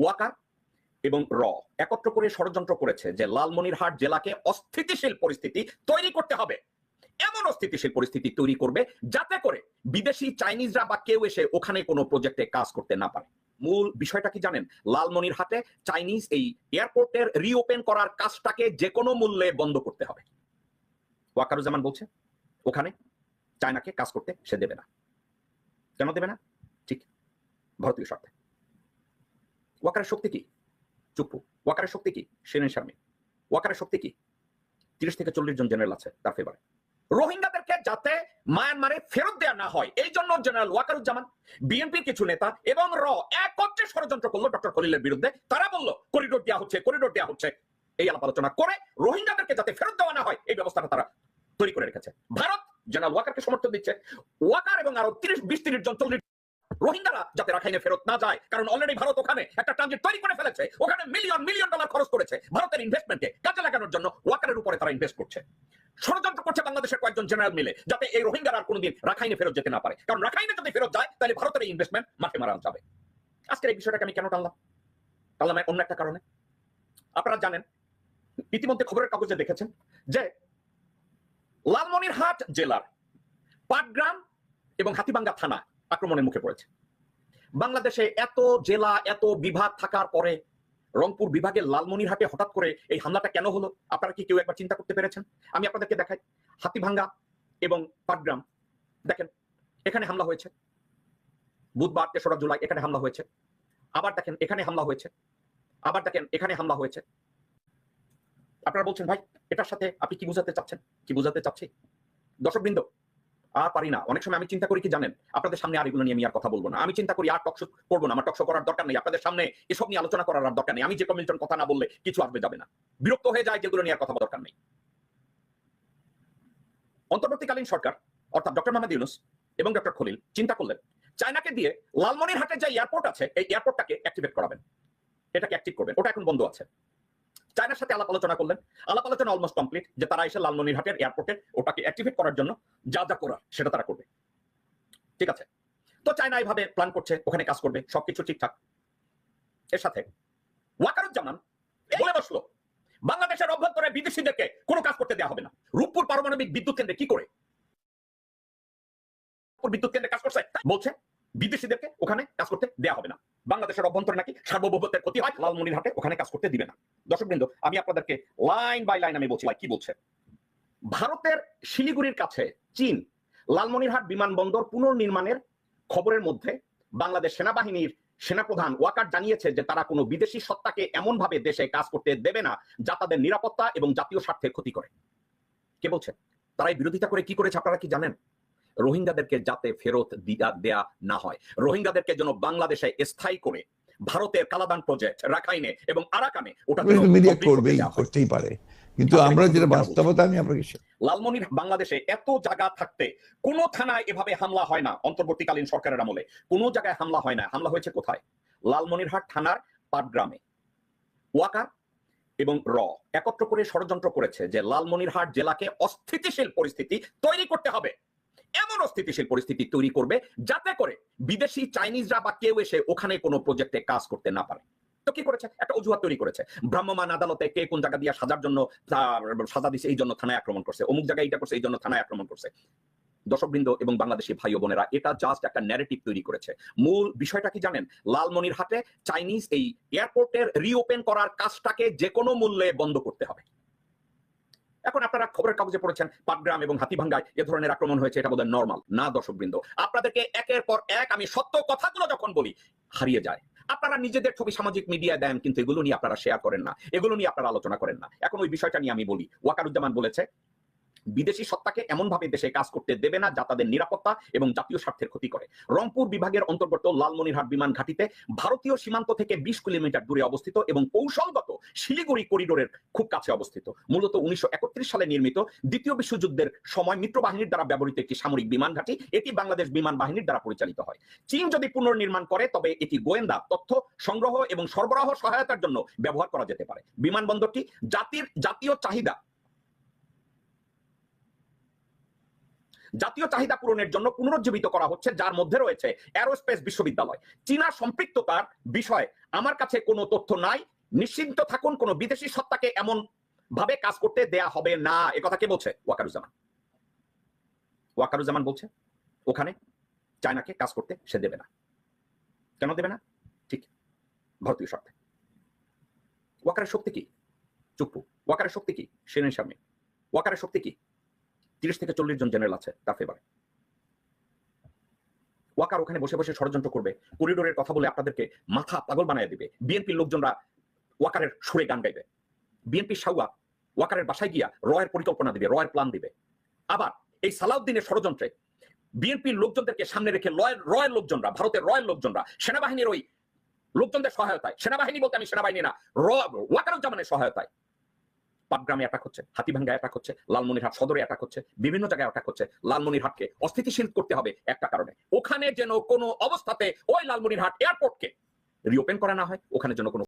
ওয়াকার এবং র। একত্র করে ষড়যন্ত্র করেছে যে লালমনিরহাট জেলাকে অস্থিতিশীল পরিস্থিতি তৈরি করতে হবে। এমন অস্থিতিশীল পরিস্থিতি তৈরি করবে যাতে করে বিদেশি চাইনিজরা বা কেউ এসে ওখানে কোনো প্রজেক্টে কাজ করতে না পারে। মূল বিষয়টা কি জানেন? লালমনিরহাটে চাইনিজ এই এয়ারপোর্টের রিওপেন করার কাজটাকে যে কোনো মূল্যে বন্ধ করতে হবে। ওয়াকারুজ্জামান বলছে, ওখানে চায়নাকে কাজ করতে সে দেবে না। কেন দেবে না? ঠিক। ভারতীয় স্বার্থে। ওয়াকারের শক্তি কি? চুপ্পু। ওয়াকারের শক্তি কি? সেরেন শারমি। ওয়াকারের শক্তি কি? তিরিশ থেকে চল্লিশ জন জেনারেল আছে তার ফেভারে রোহিঙ্গাদেরকে যাতে মায়ানমারে ফেরত দেওয়া না হয়, এই জন্য জেনারেল ওয়াকারুজ্জামান, বিএনপির কিছু নেতা এবং র একত্রে ষড়যন্ত্র করল ডক্টর খলিলের বিরুদ্ধে। তারা বলল, করিডোর দেওয়া হচ্ছে, করিডোর দেওয়া হচ্ছে। এই আলাপ আলোচনা করে রোহিঙ্গাদেরকে যাতে ফেরত দেওয়া না হয়, এই ব্যবস্থাটা তারা তৈরি করে রেখেছে। ভারত জেনারেল ওয়াকারকে সমর্থন দিচ্ছে। ওয়াকার এবং আরও তিরিশ, বিশ, তিরিশ জন, চল্লিশ রোহিঙ্গারা যাতে রাখাইনে ফেরত না যায়, কারণ অলরেডি ভারত ওখানে একটা ট্রানজিট তৈরি করে ফেলেছে, ওখানে মিলিয়ন মিলিয়ন ডলার খরচ করেছে। ভারতের ইনভেস্টমেন্টে কাজে লাগানোর জন্য ওয়াকারের উপরে তারা ইনভেস্ট করছে। ষড়যন্ত্র করছে বাংলাদেশের কয়েকজন জেনারেল মিলে, যাতে এই রোহিঙ্গারা আর কোনোদিন রাখাইনে ফেরত যেতে না পারে। কারণ রাখাইনে যদি ফেরত যায়, তাহলে ভারতের ইনভেস্টমেন্ট মাঠে মারা যাবে। আজকের এই বিষয়টাকে আমি কেন টানলাম? টানলাম অন্য একটা কারণে। আপনারা জানেন, ইতিমধ্যে খবরের কাগজে দেখেছেন যে লালমনিরহাট জেলার পাটগ্রাম এবং হাতিবাঙ্গা থানা আক্রমণের মুখে পড়েছে। বাংলাদেশে এত জেলা, এত বিভাগ থাকার পরে রংপুর বিভাগের লালমনিরহাটে হঠাৎ করে এই হামলাটা কেন হলো? আপনারা কি কেউ একবার চিন্তা করতে পেরেছেন? আমি আপনাদেরকে দেখাই। হাতিভাঙ্গা এবং পাটগ্রাম। দেখেন, এখানে হামলা হয়েছে। বুধবার, তেসরা জুলাই এখানে হামলা হয়েছে। আবার দেখেন, এখানে হামলা হয়েছে। আবার দেখেন, এখানে হামলা হয়েছে। আপনারা বলছেন, ভাই, এটার সাথে আপনি কি বুঝাতে চাচ্ছেন? কি বুঝাতে চাচ্ছি? দর্শকবৃন্দ আর পারি না। অনেক সময় আমি চিন্তা করি কি জানেন? আপনাদের সামনে আর এগুলো নিয়ে আমি আর কথা বলব না। আমি চিন্তা করি আর টকশো করব না, আমার টকশো করার দরকার নেই। আপনাদের সামনে এসব নিয়ে আলোচনা করার আর দরকার নেই। আমি যে কমিশন কথা না বললে কিছু আসবে যাবে না। বিরক্ত হয়ে যায় যেগুলো নিয়ে আর কথা দরকার নেই। অন্তর্বর্তীকালীন সরকার, অর্থাৎ ডক্টর মোহাম্মদ ইউনুস এবং ডক্টর খলিল, চিন্তা করলেন, চায়নাকে দিয়ে লালমনিরহাটে যে এয়ারপোর্ট আছে, এই এয়ারপোর্টটাকে অ্যাক্টিভেট করাবেন। এটাকে অ্যাক্টিভ করবেন। ওটা এখন বন্ধ আছে। চায়নার সাথে আলাপ আলোচনা করলেন। আলাপ আলোচনা অলমোস্ট কমপ্লিট যে তারা এসে লালমনিরহাটের এয়ারপোর্টে ওটাকে অ্যাক্টিভেট করার জন্য যা যা করার সেটা তারা করবে। ঠিক আছে? তো চায়না এইভাবে প্ল্যান করছে, ওখানে কাজ করবে, সবকিছু ঠিকঠাক। এর সাথে ওয়াকারুজ্জামান বলে বসল, বাংলাদেশের অভ্যন্তরে বিদেশিদেরকে কোনো কাজ করতে দেওয়া হবে না। রূপপুর পারমাণবিক বিদ্যুৎ কেন্দ্রে কি করে? বিদ্যুৎ কেন্দ্রে কাজ করছে, বলছে, বিদেশিদেরকে ওখানে কাজ করতে দেওয়া হবে না। বাংলাদেশের অভ্যন্তরে নাকি সার্বভৌমত্বের ক্ষতি হয়? লালমনিরহাটে ওখানে কাজ করতে দিবে না। দর্শকবৃন্দ, আমি আপনাদেরকে লাইন বাই লাইন আমি বলছি কি বলছে? ভারতের শিলিগুড়ির কাছে চীন, লালমনিরহাট বিমানবন্দর পুনর্নির্মাণের খবরের মধ্যে বাংলাদেশ সেনাবাহিনীর সেনাপ্রধান ওয়াকার জানিয়েছে যে তারা কোনো বিদেশি সত্তাকে এমন ভাবে দেশে কাজ করতে দেবে না যা তাদের নিরাপত্তা এবং জাতীয় স্বার্থের ক্ষতি করে। কে বলছে? তারা এই বিরোধিতা করে কি করেছে আপনারা কি জানেন? রোহিঙ্গাদেরকে যাতে ফেরত দিয়া- না হয়। রোহিঙ্গাদেরকে যেন বাংলাদেশে স্থায়ী করে ভারতের কালাদান প্রজেক্ট রাখাইনে এবং আরাকানে ওটা মিডিয়া করবেই করতেই পারে। কিন্তু আমরা যেটা বাস্তবতা আমি আপনাকে লালমনির বাংলাদেশে এত জায়গা থাকতে কোন থানায় এভাবে হামলা হয় না অন্তর্বর্তীকালীন সরকারের আমলে। কোন জায়গায় হামলা হয় না। হামলা হয়েছে কোথায়? লালমনিরহাট থানার পাটগ্রামে ওয়াকার এবং র একত্র করে ষড়যন্ত্র করেছে যে লালমনিরহাট জেলাকে অস্থিতিশীল পরিস্থিতি তৈরি করতে হবে। এমন অস্থিতিশীল পরিস্থিতি তৈরি করবে যাতে করে বিদেশি চাইনিজরা বা কেউ এসে ওখানে কোনো প্রজেক্টে কাজ করতে না পারে। তো কি করেছে? একটা অজুহাত তৈরি করেছে। ভ্রাম্যমান আদালতে কে কোন জায়গা দিয়ে সাজার জন্য সাজা দিছে, এই জন্য থানায় আক্রমণ করছে। অমুক জায়গায় এটা করছে, এই জন্য থানায় আক্রমণ করছে। দর্শকবৃন্দ এবং বাংলাদেশি ভাই বোনেরা, এটা জাস্ট একটা ন্যারেটিভ তৈরি করেছে। মূল বিষয়টা কি জানেন? লালমনির লালমনিরহাটে চাইনিজ এই এয়ারপোর্টের রিওপেন করার কাজটাকে যে কোনো মূল্যে বন্ধ করতে হবে। এখন আপনারা খবরের কাগজে পড়েছেন, পাটগ্রাম এবং হাতিভাঙ্গায় এ ধরনের আক্রমণ হয়েছে, এটা বোধহয় নর্মাল না, দর্শকবৃন্দ, আপনাদেরকে একের পর এক আমি সত্য কথাগুলো যখন বলি, হারিয়ে যায়। আপনারা নিজেদের ছবি সামাজিক মিডিয়ায় দেন, কিন্তু এগুলো নিয়ে আপনারা শেয়ার করেন না। এগুলো নিয়ে আপনারা আলোচনা করেন না। এখন ওই বিষয়টা নিয়ে আমি বলি। ওয়াকারুজ্জামান বলেছে বিদেশি সত্তাকে এমন ভাবে দেশে কাজ করতে দেবে না যা তাদের নিরাপত্তা এবং জাতীয় স্বার্থের ক্ষতি করে। রংপুর বিভাগের অন্তর্গত লালমনিরহাট বিমান ঘাটিতে ভারতীয় সীমান্ত থেকে বিশ কিলোমিটার দূরে অবস্থিত এবং কৌশলগত শিলিগুড়ি করিডোরের খুব কাছে অবস্থিত। মূলত উনিশশো সালে নির্মিত দ্বিতীয় বিশ্বযুদ্ধের সময় মিত্র বাহিনীর দ্বারা ব্যবহৃত একটি সামরিক বিমান ঘাঁটি, এটি বাংলাদেশ বিমান বাহিনীর দ্বারা পরিচালিত হয়। চীন যদি পুনর্নির্মাণ করে, তবে এটি গোয়েন্দা, তথ্য সংগ্রহ এবং সরবরাহ সহায়তার জন্য ব্যবহার করা যেতে পারে। বিমানবন্দরটি জাতির জাতীয় চাহিদা জাতীয় চাহিদা পূরণের জন্য পুনরুজ্জীবিত করা হচ্ছে, যার মধ্যে রয়েছে অ্যারোস্পেস বিশ্ববিদ্যালয়। চীনা সম্পৃক্ততার বিষয়ে আমার কাছে কোনো তথ্য নাই। নিশ্চিন্ত থাকুন, কোনো বিদেশি সত্তাকে এমন ভাবে কাজ করতে দেয়া হবে না। এ কথা কে বলছে? ওয়াকারুজ্জামান। ওয়াকারুজ্জামান বলছে, ওখানে চায়নাকে কাজ করতে সে দেবে না। কেন দেবে না? ঠিক, ভারতীয় শর্তে ওয়াকারের শক্তি কি? চুপ্পু। ওয়াকারের শক্তি কি? সেনের সামনে ওয়াকারের শক্তি কি? তিরিশ থেকে চল্লিশ জন জেনারেল আছে তার ফেভারে ওয়াকার ওখানে বসে বসে ষড়যন্ত্র করবে করিডোরের কথা বলে আপনাদেরকে মাথা পাগল বানায় দিবে। বিএনপির লোকজনরা ওয়াকারের সুরে গান গাইবে। বিএনপি সাউয়া ওয়াকারের বাসায় গিয়া রয়ের পরিকল্পনা দিবে, রয়ের প্ল্যান দিবে। আবার এই সালাউদ্দিনের ষড়যন্ত্রে বিএনপির লোকজনদেরকে সামনে রেখে রয়ের রয়ের লোকজনরা, ভারতের রয়ের লোকজনরা, সেনাবাহিনীর ওই লোকজনদের সহায়তায়, সেনাবাহিনী বলতে আমি সেনাবাহিনী না ওয়াকারুজ্জামানের সহায়তায় পাটগ্রামে অ্যাটাক হচ্ছে হাতিভাঙ্গা অ্যাটাক হচ্ছে, লালমনিরহাট সদরে অ্যাটাক হচ্ছে, বিভিন্ন জায়গায় অ্যাটাক হচ্ছে। লালমনিরহাটকে অস্থিতিশীল করতে হবে একটা কারণে। ওখানে যেন কোনো অবস্থাতে ওই লালমনিরহাট এয়ারপোর্টকে রিওপেন করা না হয়, ওখানে যেন কোনো